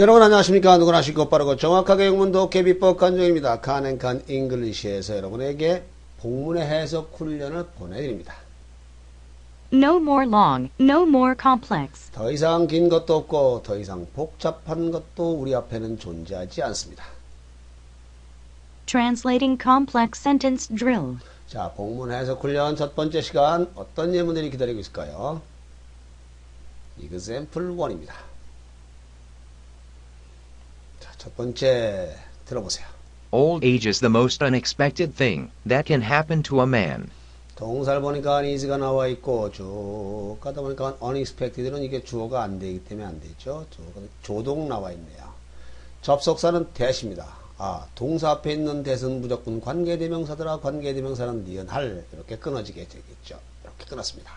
여러분 안녕하십니까? 누구나 쉽고 빠르고 정확하게 영문도 개비법 간정입니다. 칸앤칸 잉글리시에서 여러분에게 복문의 해석 훈련을 보내드립니다. No more long, no more complex. 더 이상 긴 것도 없고 더 이상 복잡한 것도 우리 앞에는 존재하지 않습니다. Translating complex sentence drill. 자 복문 해석 훈련 첫 번째 시간 어떤 예문들이 기다리고 있을까요? example 1입니다. 자, 첫 번째 들어보세요 Old age is the most unexpected thing that can happen to a man. 동사를 보니까 is가 나와 있고 쭉 가다 보니까 unexpected는 이게 주어가 안 되기 때문에 안 되죠. 조동 나와 있네요. 접속사는 대시입니다. 아, 동사 앞에 있는 대는 무조건 관계대명사더라. 관계대명사는 니은할 이렇게 끊어지게 되겠죠. 이렇게 끊었습니다.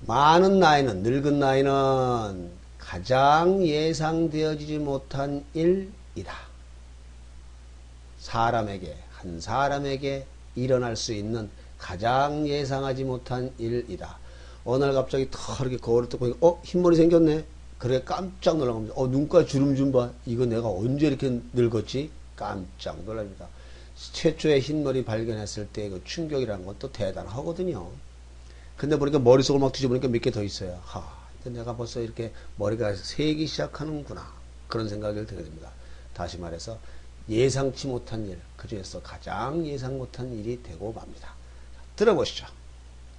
많은 나이는 늙은 나이는 가장 예상되어지지 못한 일이다. 사람에게 한 사람에게 일어날 수 있는 가장 예상하지 못한 일이다. 어느 날 갑자기 더 이렇게 거울을 뜯고 어 흰머리 생겼네. 그래 깜짝 놀라갑니다. 어 눈가 주름 좀 봐. 이거 내가 언제 이렇게 늙었지? 깜짝 놀랍니다. 최초의 흰머리 발견했을 때 그 충격이라는 것도 대단하거든요. 근데 보니까 머릿속을 막 뒤져보니까 몇 개 더 있어요. 하, 내가 벌써 이렇게 머리가 새기 시작하는구나. 그런 생각을 들게 됩니다. 다시 말해서 예상치 못한 일, 그 중에서 가장 예상 못한 일이 되고 맙니다. 들어보시죠.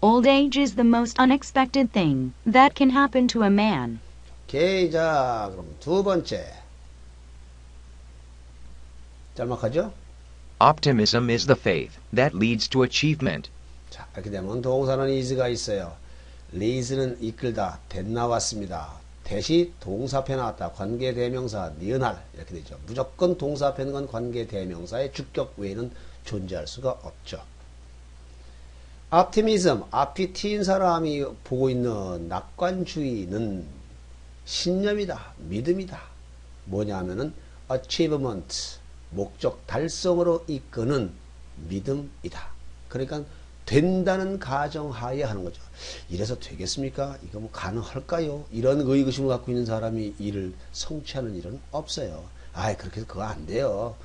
Old age is the most unexpected thing that can happen to a man. 오케이, 자, 그럼 두 번째. 짤막하죠? Optimism is the faith that leads to achievement. 자, 이렇게 되면 동사는 is가 있어요. Leads는 이끌다, 된 나왔습니다. 대시 동사 앞에 나왔다. 관계 대명사 니은할 이렇게 되죠. 무조건 동사 앞에 있는 건 관계 대명사의 주격 외에는 존재할 수가 없죠. optimism, 앞이 튀인 사람이 보고 있는 낙관주의는 신념이다, 믿음이다. 뭐냐면은 achievement, 목적 달성으로 이끄는 믿음이다. 그러니까 된다는 가정하에 하는 거죠. 이래서 되겠습니까? 이거 뭐 가능할까요? 이런 의구심을 갖고 있는 사람이 일을 성취하는 일은 없어요. 아이, 그렇게 해서 그거 안 돼요.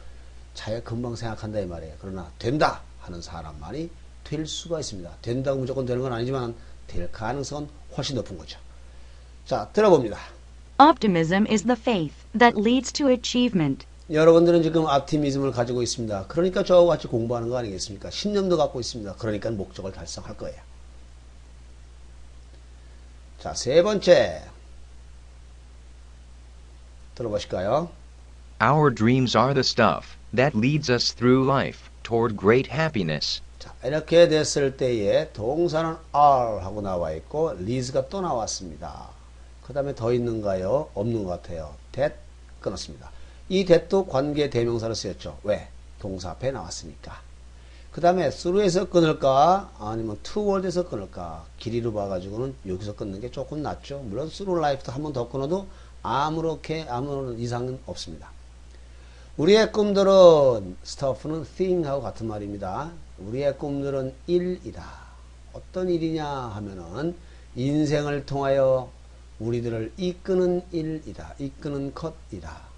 자기가 금방 생각한다 이 말이에요. 그러나 된다 하는 사람만이 될 수가 있습니다. 된다고 무조건 되는 건 아니지만 될 가능성은 훨씬 높은 거죠. 자, 들어봅니다. Optimism is the faith that leads to achievement. 여러분들은 지금 optimism을 가지고 있습니다. 그러니까 저와 같이 공부하는 거 아니겠습니까? 신념도 갖고 있습니다. 그러니까 목적을 달성할 거예요. 자, 세 번째. 들어보실까요? Our dreams are the stuff that leads us through life toward great happiness. 자, 이렇게 됐을 때에 동사는 are 하고 나와 있고 leads가 또 나왔습니다. 그 다음에 더 있는가요? 없는 것 같아요. that 끊었습니다. 이 that도 관계 대명사로 쓰였죠. 왜? 동사 앞에 나왔으니까. 그 다음에 through에서 끊을까? 아니면 toward에서 끊을까? 길이로 봐가지고는 여기서 끊는 게 조금 낫죠. 물론 through life도 한 번 더 끊어도 아무렇게 아무런 이상은 없습니다. 우리의 꿈들은 stuff는 thing하고 같은 말입니다. 우리의 꿈들은 일이다. 어떤 일이냐 하면은 인생을 통하여 우리들을 이끄는 일이다. 이끄는 것이다.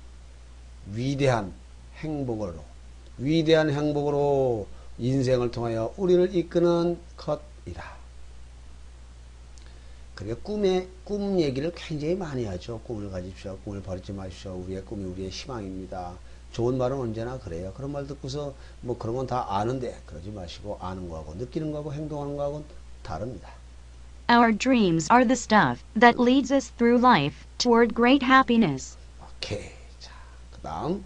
위대한 행복으로 위대한 행복으로 인생을 통하여 우리를 이끄는 것이다. 그러니까 꿈의 꿈 얘기를 굉장히 많이 하죠. 꿈을 가집시오. 꿈을 버리지 마십시오. 우리의 꿈이 우리의 희망입니다. 좋은 말은 언제나 그래요. 그런 말 듣고서 뭐 그런 건 다 아는데 그러지 마시고 아는 거하고 느끼는 거하고 행동하는 거하고는 다릅니다. Our dreams are the stuff that leads us through life toward great happiness. 오케이. 자, 그 다음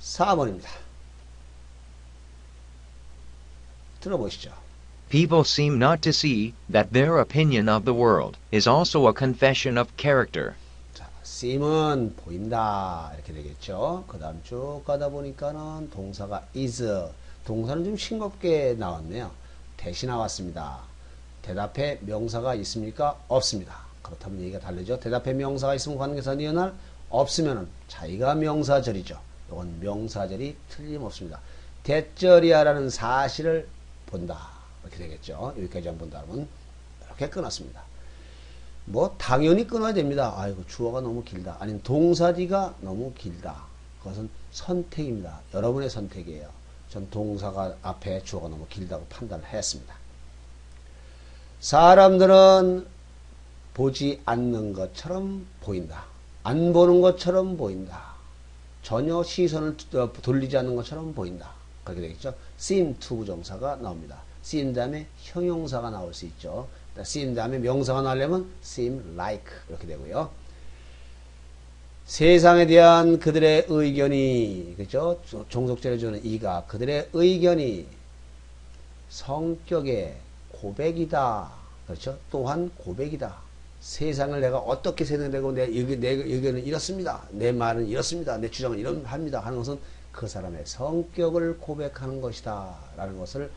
4번입니다. 들어보시죠. People seem not to see that their opinion of the world is also a confession of character. 자, seem은 보인다 이렇게 되겠죠. 그 다음 쭉 가다 보니까는 동사가 is 동사는 좀 싱겁게 나왔네요. 대신 나왔습니다. 대답에 명사가 있습니까? 없습니다. 그렇다면 얘기가 다르죠. 대답에 명사가 있으면 관계사 니은할 없으면은 자기가 명사절이죠. 이건 명사절이 틀림없습니다. 대절이야라는 사실을 본다. 이렇게 되겠죠. 여기까지 한 본다면 이렇게 끊었습니다. 뭐 당연히 끊어야 됩니다. 아이고 주어가 너무 길다. 아니면 동사디가 너무 길다. 그것은 선택입니다. 여러분의 선택이에요. 전 동사가 앞에 주어가 너무 길다고 판단을 했습니다. 사람들은 보지 않는 것처럼 보인다. 안 보는 것처럼 보인다. 전혀 시선을 돌리지 않는 것처럼 보인다. 그렇게 되겠죠. seem to 부정사가 나옵니다. seem 다음에 형용사가 나올 수 있죠. seem 다음에 명사가 나오려면 seem like 이렇게 되고요. 세상에 대한 그들의 의견이 그죠? 종속제를 주는 이가 그들의 의견이 성격의 고백이다. 그렇죠? 또한 고백이다. 세상을 내가 어떻게 생각되고 내, 의견, 내 의견은 이렇습니다. 내 말은 이렇습니다. 내 주장은 이런 합니다. 하는 것은 그 사람의 성격을 고백하는 것이다. 라는 것을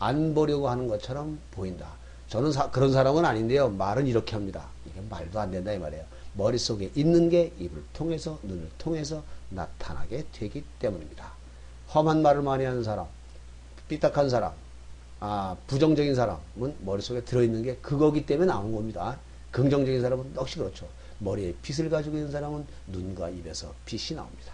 안 보려고 하는 것처럼 보인다. 저는 사, 그런 사람은 아닌데요. 말은 이렇게 합니다. 이게 말도 안 된다 이 말이에요. 머릿속에 있는 게 입을 통해서 눈을 통해서 나타나게 되기 때문입니다. 험한 말을 많이 하는 사람, 삐딱한 사람, 아, 부정적인 사람은 머릿속에 들어있는 게 그거기 때문에 나온 겁니다. 긍정적인 사람은 역시 그렇죠. 머리에 빛을 가지고 있는 사람은 눈과 입에서 빛이 나옵니다.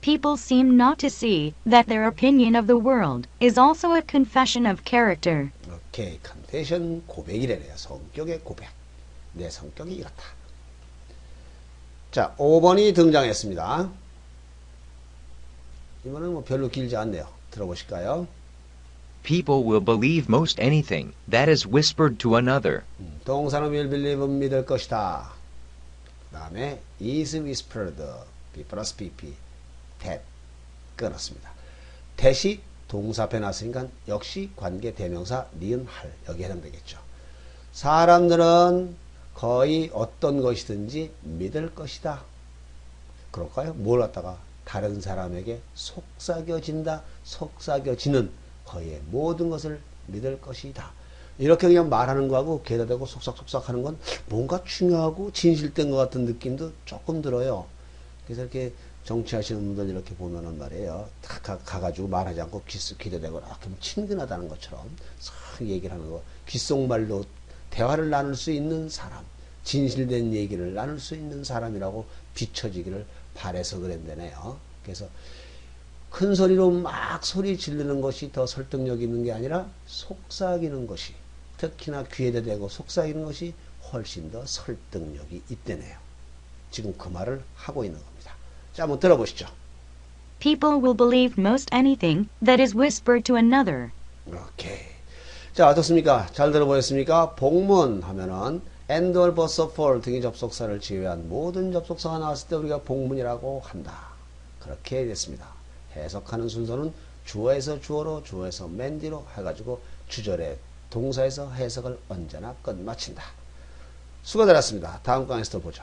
People seem not to see that their opinion of the world is also a confession of character. 이렇게 컨페션 고백이래요. 성격의 고백. 내 성격이 이렇다. 자, 5번이 등장했습니다. 이번은 뭐 별로 길지 않네요. 들어보실까요? People will believe most anything that is whispered to another. 음, 동사는 will believe은 믿을 것이다. 그 다음에 is whispered, B 플러스 BP, that 끊었습니다. that이 동사 앞에 놨으니까 역시 관계 대명사 니은 할 여기 해당되겠죠. 사람들은 거의 어떤 것이든지 믿을 것이다. 그럴까요? 뭘 갖다가 다른 사람에게 속삭여진다, 속삭여지는 거의 모든 것을 믿을 것이다. 이렇게 그냥 말하는 거하고 개다 대고 속삭속삭 하는 건 뭔가 중요하고 진실된 것 같은 느낌도 조금 들어요. 그래서 이렇게 정치하시는 분들 이렇게 보면은 말이에요. 다 가, 가가지고 말하지 않고 귀스 기대대고 이렇게 친근하다는 것처럼 싹 얘기를 하는 거. 귓속말로 대화를 나눌 수 있는 사람, 진실된 얘기를 나눌 수 있는 사람이라고 비춰지기를 바래서 그랬대네요. 그래서 큰 소리로 막 소리 지르는 것이 더 설득력 있는 게 아니라 속삭이는 것이 특히나 귀에다 대고 속삭이는 것이 훨씬 더 설득력이 있대네요. 지금 그 말을 하고 있는 겁니다. 자, 한번 들어보시죠. People will believe most anything that is whispered to another. 오케이. 자, 어떻습니까? 잘 들어보셨습니까? 복문 하면은 and or but or for 등의 접속사를 제외한 모든 접속사가 나왔을 때 우리가 복문이라고 한다. 그렇게 됐습니다. 해석하는 순서는 주어에서 주어로, 주어에서 맨 뒤로 해가지고 주절의 동사에서 해석을 언제나 끝마친다. 수고되셨습니다. 다음 강에서 또 보죠.